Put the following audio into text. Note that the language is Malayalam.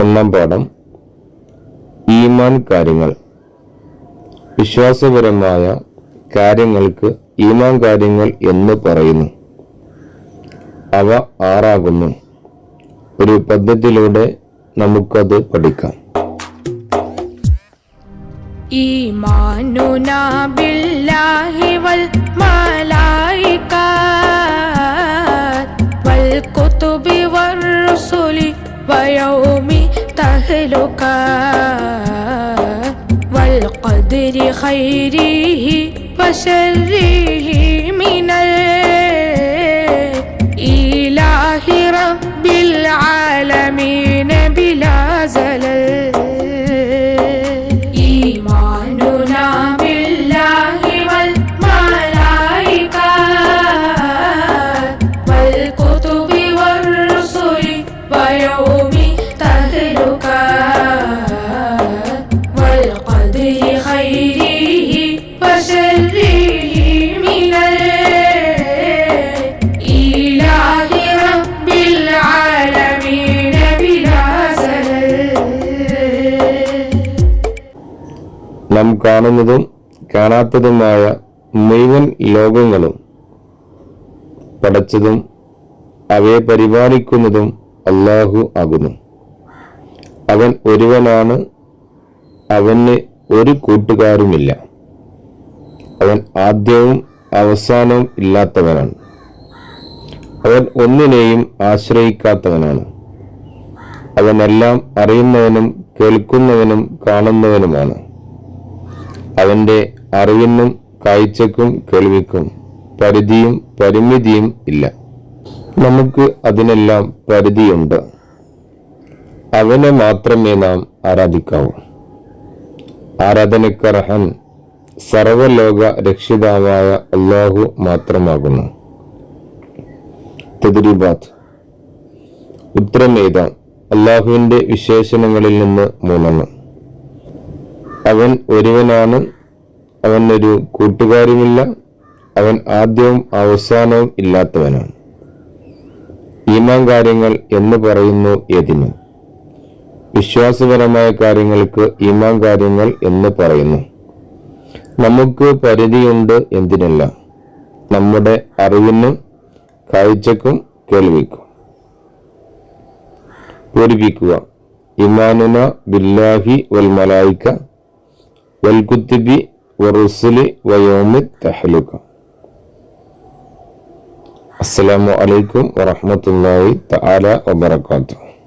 ഒന്നാം പാഠം. ഈമാൻ കാര്യങ്ങൾ. വിശ്വാസപരമായ കാര്യങ്ങൾക്ക് ഈമാൻ കാര്യങ്ങൾ എന്ന് പറയുന്നു. അവ ആറാകുന്നു. ഒരു പദ്ധതിയിലൂടെ നമുക്കത് പഠിക്കാം. ഈമാനുന ബില്ലാഹി വൽ വൽ تهلكا والقدر خيره وشره من الإله നാം കാണുന്നതും കാണാത്തതുമായ മുഴുവൻ ലോകങ്ങളും പടച്ചതും അവയെ പരിപാലിക്കുന്നതും അള്ളാഹു ആകുന്നു. അവൻ ഒരുവനാണ് അവന് ഒരു കൂട്ടുകാരുമില്ല. അവൻ ആദ്യവും അവസാനവും ഇല്ലാത്തവനാണ്. അവൻ ഒന്നിനെയും ആശ്രയിക്കാത്തവനാണ്. അവനെല്ലാം അറിയുന്നവനും കേൾക്കുന്നവനും കാണുന്നവനുമാണ്. അവന്റെ അറിവിനും കാഴ്ചക്കും കേൾവിക്കും പരിധിയും പരിമിതിയും ഇല്ല. നമുക്ക് അതിനെല്ലാം പരിധിയുണ്ട്. അവനെ മാത്രമേ നാം ആരാധിക്കാവൂ. ആരാധനക്കർഹൻ സർവലോക രക്ഷിതാവായ അള്ളാഹു മാത്രമാകുന്നു. തെതിരിബാദ് ഉത്തരമേത അള്ളാഹുവിന്റെ വിശേഷണങ്ങളിൽ നിന്ന് മൂന്നെണ്ണം. അവൻ ഒരുവനാണ് അവൻ ഒരു കൂട്ടുകാരുമില്ല അവൻ ആദ്യവും അവസാനവും ഇല്ലാത്തവനാണ്. ഈമാൻ കാര്യങ്ങൾ എന്ന് പറയുന്നു ഏതിന്? വിശ്വാസപരമായ കാര്യങ്ങൾക്ക് ഈമാൻ കാര്യങ്ങൾ എന്ന് പറയുന്നു. നമുക്ക് പരിധിയുണ്ട് എന്തിനല്ല. നമ്മുടെ അറിവിനും കാഴ്ചക്കും കേൾവിക്കും. പൂരിപ്പിക്കുക. ഇമാനുന ബില്ലാഹി വൽ മലായിക്ക والكتب والرسل ويوم التحلق. السلام عليكم ورحمة الله تعالى وبركاته.